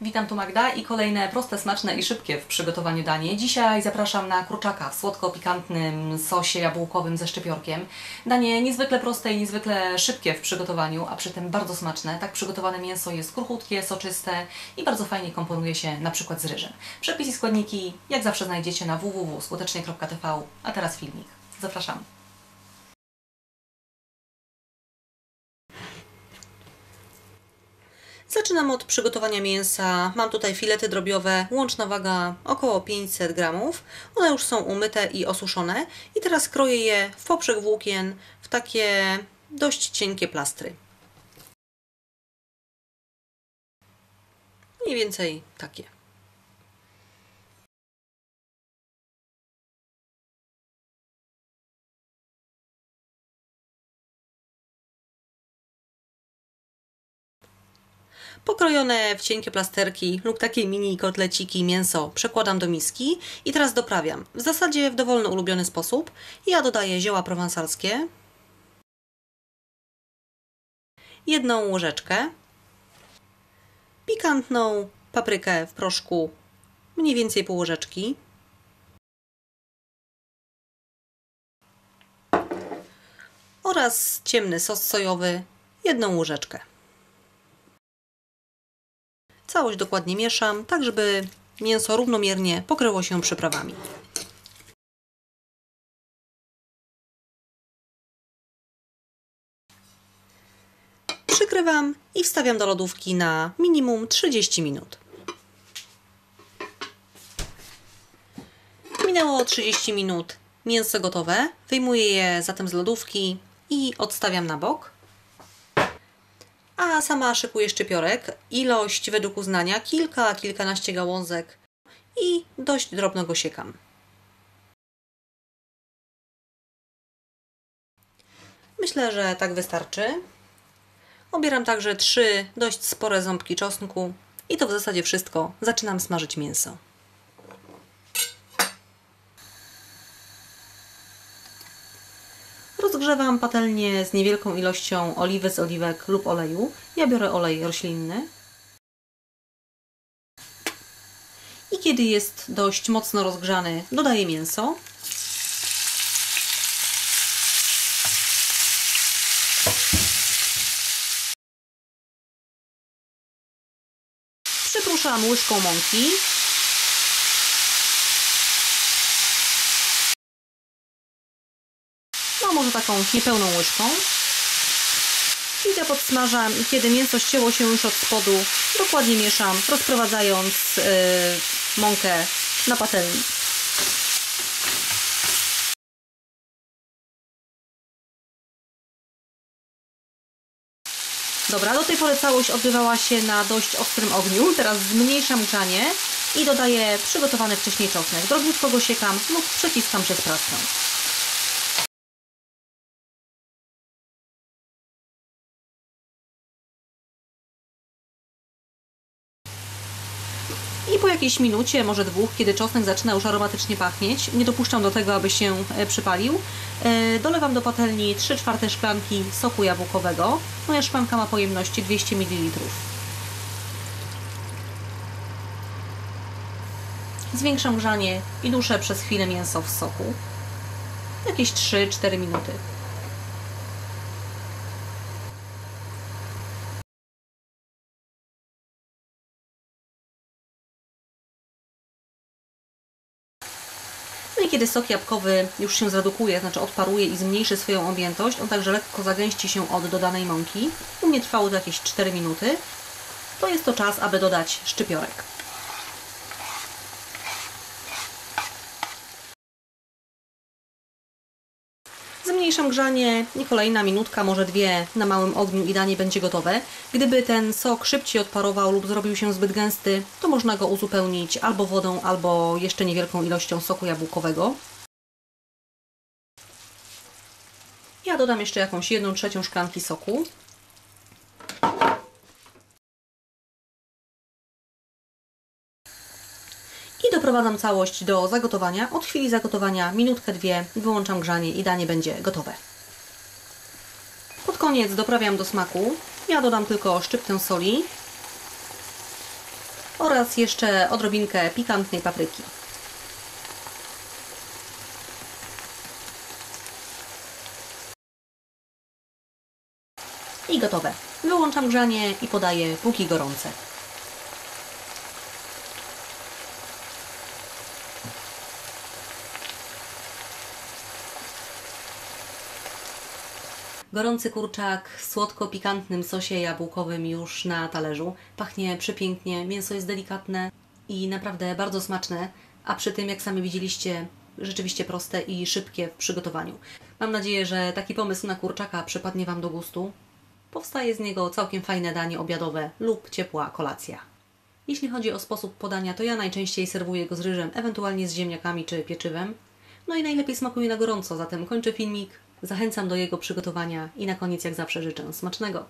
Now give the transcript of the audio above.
Witam tu Magda i kolejne proste, smaczne i szybkie w przygotowaniu danie. Dzisiaj zapraszam na kurczaka w słodko-pikantnym sosie jabłkowym ze szczypiorkiem. Danie niezwykle proste i niezwykle szybkie w przygotowaniu, a przy tym bardzo smaczne. Tak przygotowane mięso jest kruchutkie, soczyste i bardzo fajnie komponuje się na przykład z ryżem. Przepis i składniki jak zawsze znajdziecie na www.skutecznie.tv, a teraz filmik. Zapraszam. Zaczynam od przygotowania mięsa. Mam tutaj filety drobiowe, łączna waga około 500 gramów. One już są umyte i osuszone. I teraz kroję je w poprzek włókien w takie dość cienkie plastry. Mniej więcej takie. Pokrojone w cienkie plasterki lub takie mini kotleciki mięso przekładam do miski i teraz doprawiam. W zasadzie w dowolny ulubiony sposób. Ja dodaję zioła prowansalskie, jedną łyżeczkę, pikantną paprykę w proszku, mniej więcej pół łyżeczki, oraz ciemny sos sojowy, jedną łyżeczkę. Całość dokładnie mieszam, tak żeby mięso równomiernie pokryło się przyprawami. Przykrywam i wstawiam do lodówki na minimum 30 minut. Minęło 30 minut, mięso gotowe. Wyjmuję je zatem z lodówki i odstawiam na bok a sama szykuję szczypiorek. Ilość według uznania kilka, kilkanaście gałązek i dość drobno go siekam. Myślę, że tak wystarczy. Obieram także trzy dość spore ząbki czosnku i to w zasadzie wszystko. Zaczynam smażyć mięso. Rozgrzewam patelnię z niewielką ilością oliwy z oliwek lub oleju. Ja biorę olej roślinny. I kiedy jest dość mocno rozgrzany, dodaję mięso. Przypruszam łyżką mąki. Może taką niepełną łyżką. I to podsmażam i kiedy mięso ścięło się już od spodu, dokładnie mieszam, rozprowadzając yy, mąkę na patelni. Dobra, do tej pory całość odbywała się na dość ostrym ogniu. Teraz zmniejszam grzanie i dodaję przygotowany wcześniej czosnek. Drobniutko go siekam lub przeciskam przez praskę. I po jakiejś minucie, może dwóch, kiedy czosnek zaczyna już aromatycznie pachnieć, nie dopuszczam do tego, aby się e, przypalił, e, dolewam do patelni 3 czwarte szklanki soku jabłkowego. Moja szklanka ma pojemności 200 ml. Zwiększam grzanie i duszę przez chwilę mięso w soku. Jakieś 3-4 minuty. I kiedy sok jabłkowy już się zredukuje, znaczy odparuje i zmniejszy swoją objętość, on także lekko zagęści się od dodanej mąki. U mnie trwało to jakieś 4 minuty. To jest to czas, aby dodać szczypiorek. Zmniejszam grzanie i kolejna minutka, może dwie na małym ogniu i danie będzie gotowe. Gdyby ten sok szybciej odparował lub zrobił się zbyt gęsty, to można go uzupełnić albo wodą, albo jeszcze niewielką ilością soku jabłkowego. Ja dodam jeszcze jakąś jedną trzecią szklanki soku. Doprowadzam całość do zagotowania. Od chwili zagotowania minutkę, dwie wyłączam grzanie i danie będzie gotowe. Pod koniec doprawiam do smaku. Ja dodam tylko szczyptę soli. oraz jeszcze odrobinkę pikantnej papryki. I gotowe. Wyłączam grzanie i podaję póki gorące. Gorący kurczak w słodko-pikantnym sosie jabłkowym już na talerzu. Pachnie przepięknie, mięso jest delikatne i naprawdę bardzo smaczne, a przy tym, jak sami widzieliście, rzeczywiście proste i szybkie w przygotowaniu. Mam nadzieję, że taki pomysł na kurczaka przypadnie Wam do gustu. Powstaje z niego całkiem fajne danie obiadowe lub ciepła kolacja. Jeśli chodzi o sposób podania, to ja najczęściej serwuję go z ryżem, ewentualnie z ziemniakami czy pieczywem. No i najlepiej smakuje na gorąco, zatem kończę filmik. Zachęcam do jego przygotowania i na koniec jak zawsze życzę smacznego.